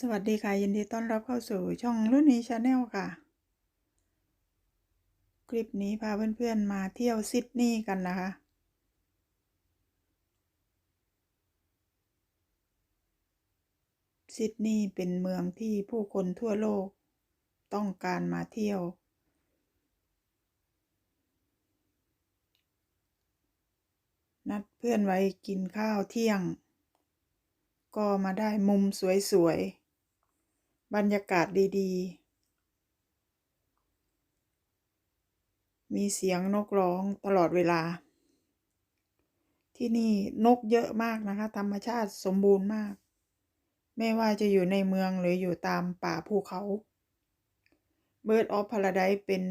สวัสดีค่ะ ยินดีต้อนรับเข้าสู่ช่องรุ่นนี้ชาแนลค่ะ คลิปนี้พาเพื่อนๆมาเที่ยวซิดนีย์กันนะคะ ซิดนีย์เป็นเมืองที่ผู้คนทั่วโลกต้องการมาเที่ยว นัดเพื่อนไว้กินข้าวเที่ยง ก็มาได้มุมสวยๆ บรรยากาศดีๆ มีเสียงนกร้องตลอดเวลา ที่นี่นกเยอะมากนะคะ ธรรมชาติสมบูรณ์มาก ไม่ว่าจะอยู่ในเมืองหรืออยู่ตามป่าภูเขา Bird of Paradise เป็น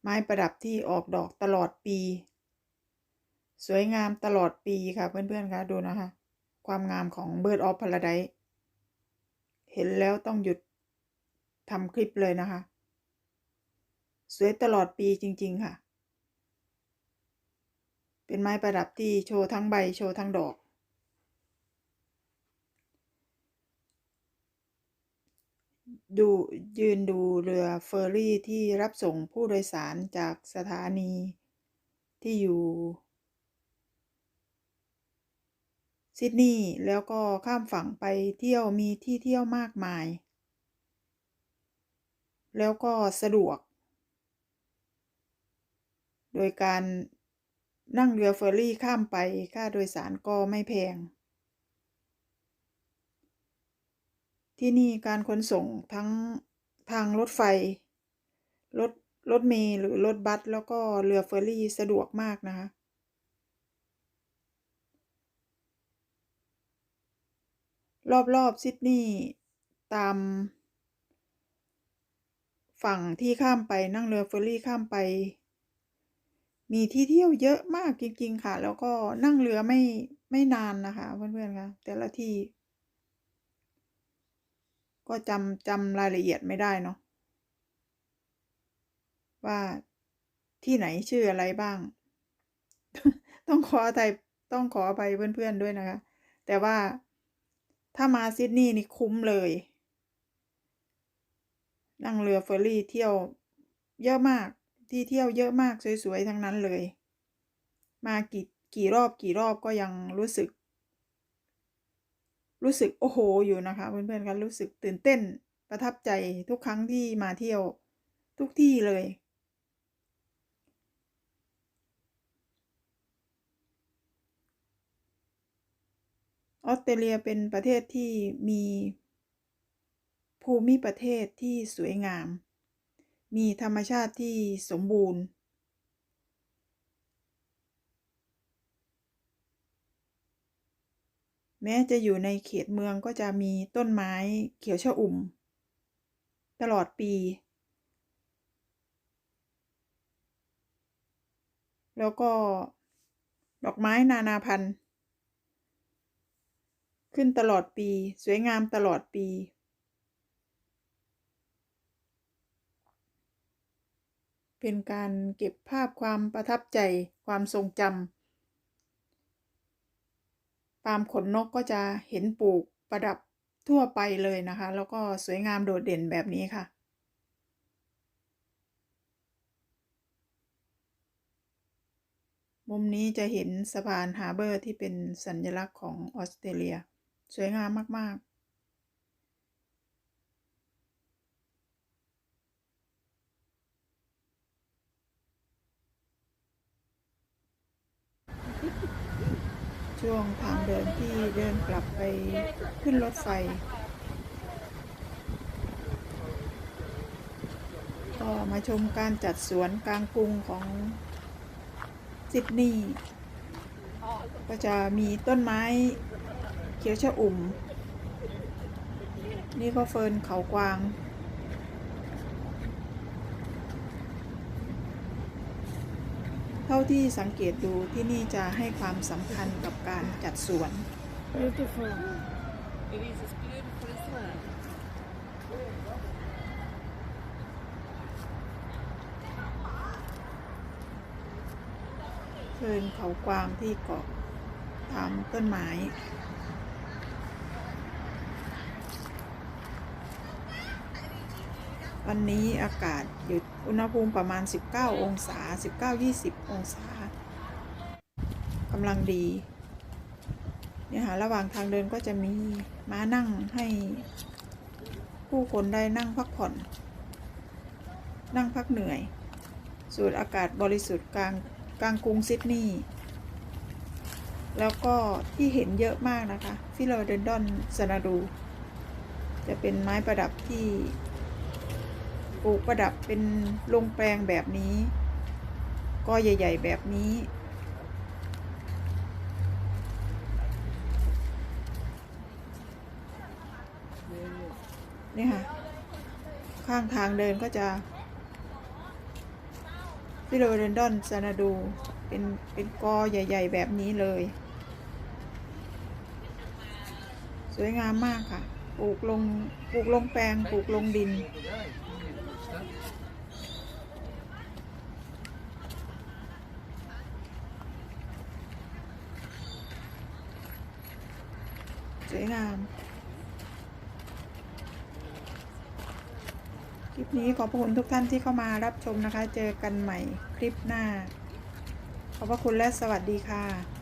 ไม้ประดับที่ออกดอกตลอดปี สวยงามตลอดปีค่ะเพื่อนๆคะดูนะคะ ความงามของ Bird of Paradise เห็นแล้วต้องหยุดทำคลิปเลยนะคะ สวยตลอดปีจริง ๆ ค่ะ เป็นไม้ประดับที่โชว์ทั้งใบโชว์ทั้งดอก ดูยืนดูเรือเฟอร์รี่ที่รับส่งผู้โดยสารจากสถานีที่อยู่ ซิดนีย์แล้วก็ข้ามฝั่งไปเที่ยวมีที่เที่ยวมากมาย แล้วก็สะดวก โดยการนั่งเรือเฟอร์รี่ข้ามไปค่าโดยสารก็ไม่แพง ที่นี่การขนส่งทั้งทางรถไฟ รถรถเมล์หรือรถบัสแล้วก็เรือเฟอร์รี่สะดวกมากนะคะ รอบๆซิดนีย์ตาม ฝั่งที่ข้ามไปนั่งเรือเฟอร์รี่ข้ามไป มีที่เที่ยวเยอะมากจริง ๆ ค่ะ แล้วก็นั่งเรือไม่ไม่นานนะคะเพื่อนๆคะแต่ละที่ ก็จำจำรายละเอียดไม่ได้เนาะว่าที่ไหนชื่ออะไรบ้าง ต้องขออภัยต้องขออภัยเพื่อนๆด้วยนะคะ แต่ว่า ถ้ามาซิดนีย์นี่คุ้มเลย นั่งเรือเฟอร์รี่เที่ยวเยอะมาก ที่เที่ยวเยอะมากสวยๆ ทั้งนั้นเลย มากี่กี่รอบกี่รอบก็ยังรู้สึก รู้สึกโอ้โหอยู่นะคะเพื่อนๆกันรู้สึกตื่นเต้นประทับใจทุกครั้งที่มาเที่ยวทุกที่เลย ออสเตรเลียเป็นประเทศที่มีภูมิประเทศที่สวยงาม มีธรรมชาติที่สมบูรณ์ แม้จะอยู่ในเขตเมืองก็จะมีต้นไม้เขียวชอุ่ม ตลอดปี แล้วก็ดอกไม้นานาพันธุ์ ขึ้นตลอดปี สวยงามตลอดปี เป็นการเก็บภาพความประทับใจความทรงจำปาล์มขนนกก็จะเห็นปลูกประดับทั่วไปเลยนะคะ แล้วก็สวยงามโดดเด่นแบบนี้ค่ะมุมนี้จะเห็นสะพานฮาร์เบอร์ที่เป็นสัญลักษณ์ของออสเตรเลีย สวยงามมาก ๆช่วงทางเดินที่เดินกลับไปขึ้นรถไฟ ก็มาชมการจัดสวนกลางกรุงของซิดนีย์ก็จะมีต้นไม้ ขียวชอุ่ม นี่ก็เฟิร์นเขากวาง เท่าที่สังเกตดูที่นี่จะให้ความสำคัญกับการจัดสวน Beautiful. It is as beautiful as that. เชิญเขากวางที่เกาะตามต้นไม้ วันนี้อากาศอยู่อุณหภูมิประมาณ 19 องศา 19-20 องศากำลังดีเนี่ยค่ะระหว่างทางเดินก็จะมีม้านั่งให้ผู้คนได้นั่งพักผ่อน นั่งพักเหนื่อย สูดอากาศบริสุทธิ์กลางกลางกรุงซิดนีย์แล้วก็ที่เห็นเยอะมากนะคะฟิโลเดนดอนซนาดู จะเป็นไม้ประดับที่ ปลูกประดับเป็นลงแปลงแบบนี้ ก็ใหญ่ ๆ แบบนี้ นี่ค่ะ ข้างทางเดินก็จะฟิโลเดนดอนซานาดูเป็นเป็นกอใหญ่ ๆ แบบนี้เลย สวยงามมากค่ะ ปลูกลง ปลูกลงแปลง ปลูกลงดิน สวยงาม คลิปนี้ขอบพระคุณทุกท่านที่เข้ามารับชมนะคะ เจอกันใหม่คลิปหน้า ขอบพระคุณและสวัสดีค่ะ